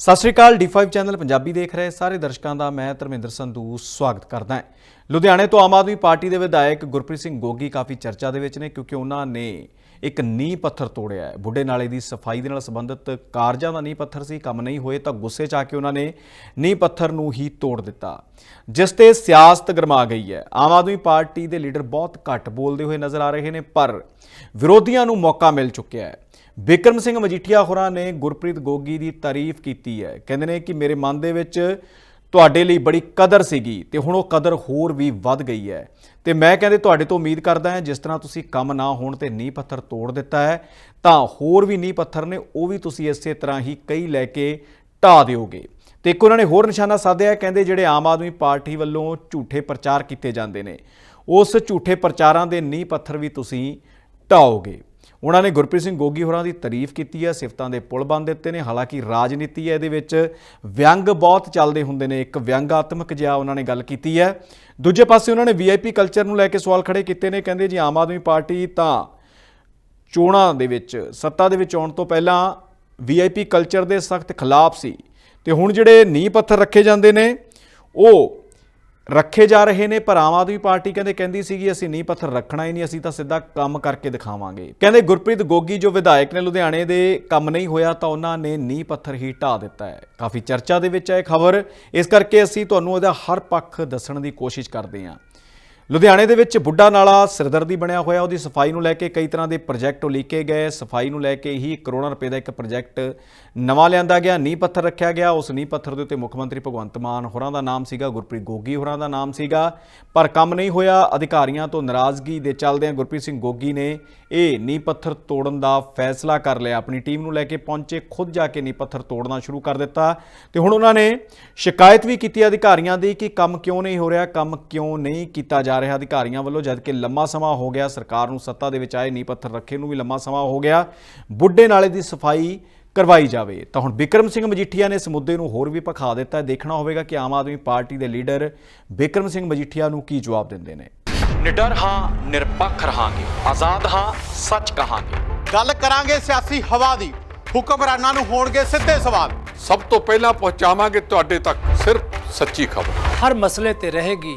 ਸਤਿ ਸ਼੍ਰੀ ਅਕਾਲ D5 channel Punjabi ਦੇਖ ਰਹੇ ਸਾਰੇ ਦਰਸ਼ਕਾਂ ਦਾ ਮੈਂ ਧਰਮਿੰਦਰ ਸੰਧੂ ਸਵਾਗਤ ਕਰਦਾ ਹਾਂ। ਲੁਧਿਆਣੇ ਤੋਂ ਆਮ ਆਦਮੀ ਪਾਰਟੀ ਦੇ ਵਿਧਾਇਕ ਗੁਰਪ੍ਰੀਤ ਸਿੰਘ ਗੋਗੀ ਕਾਫੀ ਚਰਚਾ ਦੇ ਵਿੱਚ ਨੇ ਕਿਉਂਕਿ ਉਹਨਾਂ ਨੇ ਇੱਕ ਨੀਂਹ ਪੱਥਰ ਤੋੜਿਆ ਹੈ। ਬੁੱਢੇ ਨਾਲੇ ਦੀ ਸਫ਼ਾਈ ਦੇ ਨਾਲ ਸੰਬੰਧਿਤ ਕਾਰਜਾਂ ਦਾ ਨੀਂਹ ਪੱਥਰ ਸੀ, ਕੰਮ ਨਹੀਂ ਹੋਏ ਤਾਂ ਗੁੱਸੇ 'ਚ ਆ ਕੇ ਉਹਨਾਂ ਨੇ ਨੀਂਹ ਪੱਥਰ ਨੂੰ ਹੀ ਤੋੜ ਦਿੱਤਾ। ਜਿਸ ਤੇ ਸਿਆਸਤ ਗਰਮਾ ਗਈ ਹੈ। ਆਮ ਆਦਮੀ ਪਾਰਟੀ ਦੇ ਲੀਡਰ ਬਹੁਤ ਘੱਟ ਬੋਲਦੇ ਹੋਏ ਨਜ਼ਰ ਆ ਰਹੇ ਨੇ, ਪਰ ਵਿਰੋਧੀਆਂ ਨੂੰ ਮੌਕਾ ਮਿਲ ਚੁੱਕਿਆ ਹੈ। ਬਿਕਰਮ ਸਿੰਘ ਮਜੀਠੀਆ ਹੋਰਾਂ ਨੇ ਗੁਰਪ੍ਰੀਤ ਗੋਗੀ ਦੀ ਤਾਰੀਫ ਕੀਤੀ ਹੈ। ਕਹਿੰਦੇ ਨੇ ਕਿ ਮੇਰੇ ਮਨ ਦੇ ਵਿੱਚ ਤੁਹਾਡੇ ਲਈ ਬੜੀ ਕਦਰ ਸੀਗੀ ਤੇ ਹੁਣ ਉਹ ਕਦਰ ਹੋਰ ਵੀ ਵੱਧ ਗਈ ਹੈ। ਤੇ ਮੈਂ ਕਹਿੰਦੇ ਤੁਹਾਡੇ ਤੋਂ ਉਮੀਦ ਕਰਦਾ ਹਾਂ, ਜਿਸ ਤਰ੍ਹਾਂ ਤੁਸੀਂ ਕੰਮ ਨਾ ਹੋਣ ਤੇ ਨੀਂਹ ਪੱਥਰ ਤੋੜ ਦਿੱਤਾ ਹੈ, ਤਾਂ ਹੋਰ ਵੀ ਨੀਂਹ ਪੱਥਰ ਨੇ ਉਹ ਵੀ ਤੁਸੀਂ ਇਸੇ ਤਰ੍ਹਾਂ ਹੀ ਕਈ ਲੈ ਕੇ ਢਾ ਦਿਓਗੇ। ਤੇ ਇੱਕ ਉਹਨਾਂ ਨੇ ਹੋਰ ਨਿਸ਼ਾਨਾ ਸਾਧਿਆ ਕਹਿੰਦੇ ਜਿਹੜੇ ਆਮ ਆਦਮੀ ਪਾਰਟੀ ਵੱਲੋਂ ਝੂਠੇ ਪ੍ਰਚਾਰ ਕੀਤੇ ਜਾਂਦੇ ਨੇ, ਉਸ ਝੂਠੇ ਪ੍ਰਚਾਰਾਂ ਦੇ ਨੀਂਹ ਪੱਥਰ ਵੀ ਤੁਸੀਂ ਢਾਓਗੇ ਉਹਨਾਂ ਨੇ ਗੁਰਪ੍ਰੀਤ ਸਿੰਘ ਗੋਗੀ ਹੋਰਾਂ ਦੀ ਤਾਰੀਫ ਕੀਤੀ ਹੈ, ਸਿਫਤਾਂ ਦੇ ਪੁਲ ਬੰਨ ਦਿੱਤੇ ਨੇ। ਹਾਲਾਂਕਿ ਰਾਜਨੀਤੀ ਹੈ ਇਹਦੇ ਵਿੱਚ, ਵਿਅੰਗ ਬਹੁਤ ਚੱਲਦੇ ਹੁੰਦੇ ਨੇ, ਇੱਕ ਵਿਅੰਗਾਤਮਕ ਜਿਹਾ ਉਹਨਾਂ ਨੇ ਗੱਲ ਕੀਤੀ ਹੈ। ਦੂਜੇ ਪਾਸੇ ਉਹਨਾਂ ਨੇ ਵੀਆਈਪੀ ਕਲਚਰ ਨੂੰ ਲੈ ਕੇ ਸਵਾਲ ਖੜੇ ਕੀਤੇ ਨੇ, ਕਹਿੰਦੇ ਜੀ ਆਮ ਆਦਮੀ ਪਾਰਟੀ ਤਾਂ ਚੋਣਾਂ ਦੇ ਵਿੱਚ, ਸੱਤਾ ਦੇ ਵਿੱਚ ਆਉਣ ਤੋਂ ਪਹਿਲਾਂ ਵੀਆਈਪੀ ਕਲਚਰ ਦੇ ਸਖਤ ਖਿਲਾਫ ਸੀ। ਤੇ ਹੁਣ ਜਿਹੜੇ ਨੀਂਹ ਪੱਥਰ ਰੱਖੇ ਜਾਂਦੇ ਨੇ, ਉਹ ਰੱਖੇ ਜਾ ਰਹੇ ਨੇ, ਪਰ ਆਮ ਆਦਮੀ ਪਾਰਟੀ ਕਹਿੰਦੇ ਕਹਿੰਦੀ ਸੀਗੀ, ਅਸੀਂ ਨੀਂਹ ਪੱਥਰ ਰੱਖਣਾ ਹੀ ਨਹੀਂ, ਅਸੀਂ ਤਾਂ ਸਿੱਧਾ ਕੰਮ ਕਰਕੇ ਦਿਖਾਵਾਂਗੇ। ਕਹਿੰਦੇ ਗੁਰਪ੍ਰੀਤ ਗੋਗੀ, ਜੋ ਵਿਧਾਇਕ ਨੇ ਲੁਧਿਆਣੇ ਦੇ ਕੰਮ ਨਹੀਂ ਹੋਇਆ, ਤਾਂ ਉਹਨਾਂ ਨੇ ਨੀਂਹ ਪੱਥਰ ਹੀ ਢਾ ਦਿੱਤਾ ਹੈ। ਕਾਫੀ ਚਰਚਾ ਦੇ ਵਿੱਚ ਹੈ ਖਬਰ। ਇਸ ਕਰਕੇ ਅਸੀਂ ਤੁਹਾਨੂੰ ਇਹਦਾ ਹਰ ਪੱਖ ਦੱਸਣ ਦੀ ਕੋਸ਼ਿਸ਼ ਕਰਦੇ ਹਾਂ। ਲੁਧਿਆਣੇ ਦੇ ਵਿੱਚ ਬੁੱਢਾ ਨਾਲਾ ਸਿਰਦਰਦੀ ਬਣਿਆ ਹੋਇਆ, ਉਹਦੀ ਸਫ਼ਾਈ ਨੂੰ ਲੈ ਕੇ ਕਈ ਤਰ੍ਹਾਂ ਦੇ ਪ੍ਰੋਜੈਕਟ ਉਲੀਕੇ ਗਏ। ਸਫ਼ਾਈ ਨੂੰ ਲੈ ਕੇ ਹੀ ਕਰੋੜਾਂ ਰੁਪਏ ਦਾ ਇੱਕ ਪ੍ਰੋਜੈਕਟ ਨਵਾਂ ਲਿਆਂਦਾ ਗਿਆ, ਨੀਂਹ ਪੱਥਰ ਰੱਖਿਆ ਗਿਆ। ਉਸ ਨੀਂਹ ਪੱਥਰ ਦੇ ਉੱਤੇ ਮੁੱਖ ਮੰਤਰੀ ਭਗਵੰਤ ਮਾਨ ਹੋਰਾਂ ਦਾ ਨਾਮ ਸੀਗਾ, ਗੁਰਪ੍ਰੀਤ ਗੋਗੀ ਹੋਰਾਂ ਦਾ ਨਾਮ ਸੀਗਾ। ਪਰ ਕੰਮ ਨਹੀਂ ਹੋਇਆ, ਅਧਿਕਾਰੀਆਂ ਤੋਂ ਨਾਰਾਜ਼ਗੀ ਦੇ ਚੱਲਦਿਆਂ ਗੁਰਪ੍ਰੀਤ ਸਿੰਘ ਗੋਗੀ ਨੇ ਇਹ ਨੀਂਹ ਪੱਥਰ ਤੋੜਨ ਦਾ ਫੈਸਲਾ ਕਰ ਲਿਆ। ਆਪਣੀ ਟੀਮ ਨੂੰ ਲੈ ਕੇ ਪਹੁੰਚੇ ਖੁਦ ਜਾ ਕੇ ਨੀਂਹ ਪੱਥਰ ਤੋੜਨਾ ਸ਼ੁਰੂ ਕਰ ਦਿੱਤਾ। ਤੇ ਹੁਣ ਉਹਨਾਂ ਨੇ ਸ਼ਿਕਾਇਤ ਵੀ ਕੀਤੀ ਅਧਿਕਾਰੀਆਂ ਦੀ ਕਿ ਕੰਮ ਕਿਉਂ ਨਹੀਂ ਹੋ ਰਿਹਾ, ਕੰਮ ਕਿਉਂ ਨਹੀਂ ਕੀਤਾ ਜਾ ਰਿਹਾ। ਅਧਿਕਾਰੀਆਂ ਵੱਲੋਂ ਜਦ ਕਿ ਲੰਮਾ ਸਮਾਂ ਹੋ ਗਿਆ ਸਰਕਾਰ ਨੂੰ ਸੱਤਾ ਦੇ ਵਿੱਚ ਆਏ ਨੀਂਹ ਪੱਥਰ ਰੱਖੇ ਨੂੰ ਵੀ ਲੰਮਾ ਸਮਾਂ ਹੋ ਗਿਆ। ਬੁੱਢੇ ਨਾਲੇ ਦੀ ਸਫ਼ਾਈ ਕਰਵਾਈ ਜਾਵੇ। ਤਾਂ ਹੁਣ ਬਿਕਰਮ ਸਿੰਘ ਮਜੀਠੀਆ ਨੇ ਇਸ ਮੁੱਦੇ ਨੂੰ ਹੋਰ ਵੀ ਭਖਾ ਦਿੱਤਾ। ਦੇਖਣਾ ਹੋਵੇਗਾ ਕਿ ਆਮ ਆਦਮੀ ਪਾਰਟੀ ਦੇ ਲੀਡਰ ਬਿਕਰਮ ਸਿੰਘ ਮਜੀਠੀਆ ਨੂੰ ਕੀ ਜਵਾਬ ਦਿੰਦੇ ਨੇ। ਨਿਡਰ ਹਾਂ ਨਿਰਪੱਖ ਰਹਾਂਗੇ। ਆਜ਼ਾਦ ਹਾਂ ਸੱਚ ਕਹਾਂਗੇ। ਗੱਲ ਕਰਾਂਗੇ ਸਿਆਸੀ ਹਵਾ ਦੀ। ਹੁਕਮਰਾਨਾਂ ਨੂੰ ਹੋਣਗੇ ਸਿੱਧੇ ਸਵਾਲ। ਸਭ ਤੋਂ ਪਹਿਲਾਂ ਪਹੁੰਚਾਵਾਂਗੇ ਤੁਹਾਡੇ ਤੱਕ। ਸਿਰਫ ਸੱਚੀ ਖਬਰ। ਹਰ ਮਸਲੇ ਤੇ ਰਹੇਗੀ